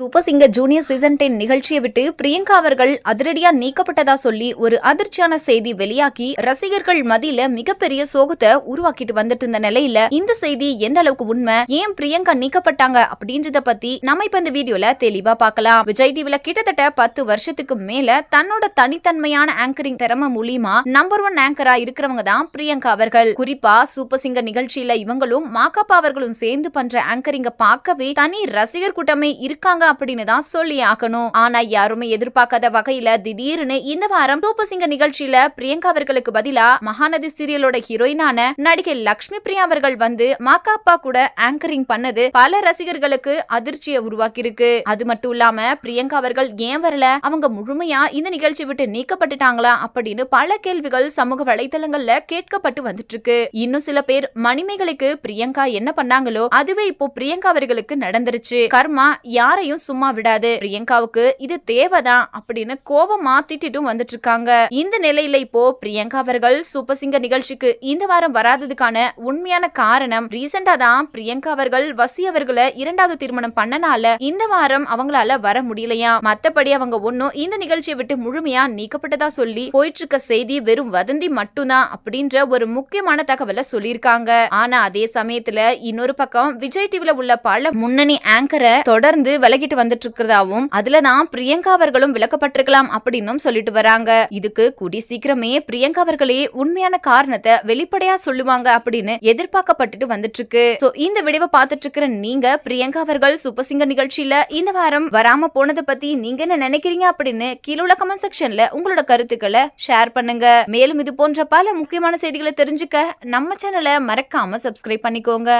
Super singer junior season ten நிகழ்ச்சியை விட்டு பிரியங்கா அவர்கள் அதிரடியா நீக்கப்பட்டதா சொல்லி ஒரு அதிர்ச்சியான செய்தி வெளியாகி ரசிகர்கள் மத்தியில மிகப்பெரிய சோகத்தை உருவாக்கிட்டு வந்துட்டு இருந்த நிலையில இந்த செய்தி எந்த அளவுக்கு உண்மை? ஏன் பிரியங்கா நீக்கப்பட்டாங்க அப்படின்றத பத்தி நம்ம இப்ப இந்த வீடியோல தெளிவா பார்க்கலாம். விஜய் டிவில கிட்டத்தட்ட பத்து வருஷத்துக்கு மேல தன்னோட தனித்தன்மையான ஆங்கரிங் திறமை மூலியமா நம்பர் ஒன் ஆங்கரா இருக்கிறவங்க தான் பிரியங்கா அவர்கள். குறிப்பா சூப்பர் சிங்கர் நிகழ்ச்சியில இவங்களும் மாக்காப்பா அவர்களும் சேர்ந்து பண்ற ஆங்கரிங்க பார்க்கவே தனி ரசிகர் கூட்டமே இருக்காங்க அப்படின்னு தான் சொல்லி ஆகணும். ஆனா யாருமே எதிர்பார்க்காத வகையில திடீர்னு இந்த வாரம் சூப்பர் சிங்கர் நிகழ்ச்சியில பிரியங்கா அவர்களுக்கு பதிலா மகாநதி சீரியலோட ஹீரோயினான நடிகை லக்ஷ்மி பிரியா அவர்கள் வந்து மாக்காப்பா கூட ஆங்கரிங் பண்ணது பல ரசிகர்களுக்கு அதிர்ச்சியை உருவாக்கி இருக்கு அது மட்டும் இல்லாம பிரியங்கா அவர்கள் ஏன் வரல? அவங்க முழுமையா இந்த நிகழ்ச்சி விட்டு நீக்கப்பட்டுட்டாங்களா? அப்படின்னு பல கேள்விகள் சமூக வலைதளங்கள்ல கேட்கப்பட்டு வந்துட்டு இருக்கு இன்னும் சில பேர் மணிமேகலைக்கு பிரியங்கா என்ன பண்ணாங்களோ அதுவே இப்போ பிரியங்கா அவர்களுக்கு நடந்துருச்சு. கர்மா யாரையும் சும்மா விடாது. பிரியங்காவுக்கு இது தேவைதான் அப்படின்னு கோவமா திட்டிட்டும் வந்துட்டு இருக்காங்க இந்த நிலையில இப்போ பிரியங்கா அவர்கள் சூப்பர் சிங்கர் நிகழ்ச்சிக்கு இந்த வாரம் வராததுக்கான உண்மையான காரணம் ரீசெண்டா தான் பிரியங்கா அவர்கள் வசி அவர்களை இரண்டாவது திருமணம் பண்ணனால இந்த வாரம் அவங்களால வர முடியலையா? மத்தபடி அவங்க ஒன்னும் இந்த நிகழ்ச்சியை விட்டு முழுமையா நீக்கப்பட்டதா சொல்லி போயிட்டு இருக்க செய்தி வெறும் வதந்தி மட்டும்தான் அப்படின்ற ஒரு முக்கியமான தகவலை சொல்லியிருக்காங்க. ஆனா அதே சமயத்துல இன்னொரு பக்கம் விஜய் டிவில உள்ள பல முன்னணி ஆங்கரை தொடர்ந்து பழகிட்டு வந்துட்டு இருக்கிறதாவும் அதுலதான் பிரியங்கா அவர்களும் விளக்கப்பட்டிருக்கலாம் அப்படின்னும் சொல்லிட்டு வராங்க. இதுக்கு கூடி சீக்கிரமே பிரியங்கா அவர்களே உண்மையான காரணத்தை வெளிப்படையா சொல்லுவாங்க அப்படின்னு எதிர்பார்க்கப்பட்டுட்டு வந்துட்டு இருக்கு இந்த விடைவை பார்த்துட்டு இருக்கிற நீங்க பிரியங்கா அவர்கள் சூப்பர் சிங்கர் நிகழ்ச்சியில இந்த வாரம் வராம போனதை பத்தி நீங்க என்ன நினைக்கிறீங்க அப்படின்னு கீழே உள்ள கமெண்ட் செக்ஷன்ல உங்களோட கருத்துக்களை ஷேர் பண்ணுங்க. மேலும் இது போன்ற பல முக்கியமான செய்திகளை தெரிஞ்சுக்க நம்ம சேனலை மறக்காம சப்ஸ்கிரைப் பண்ணிக்கோங்க.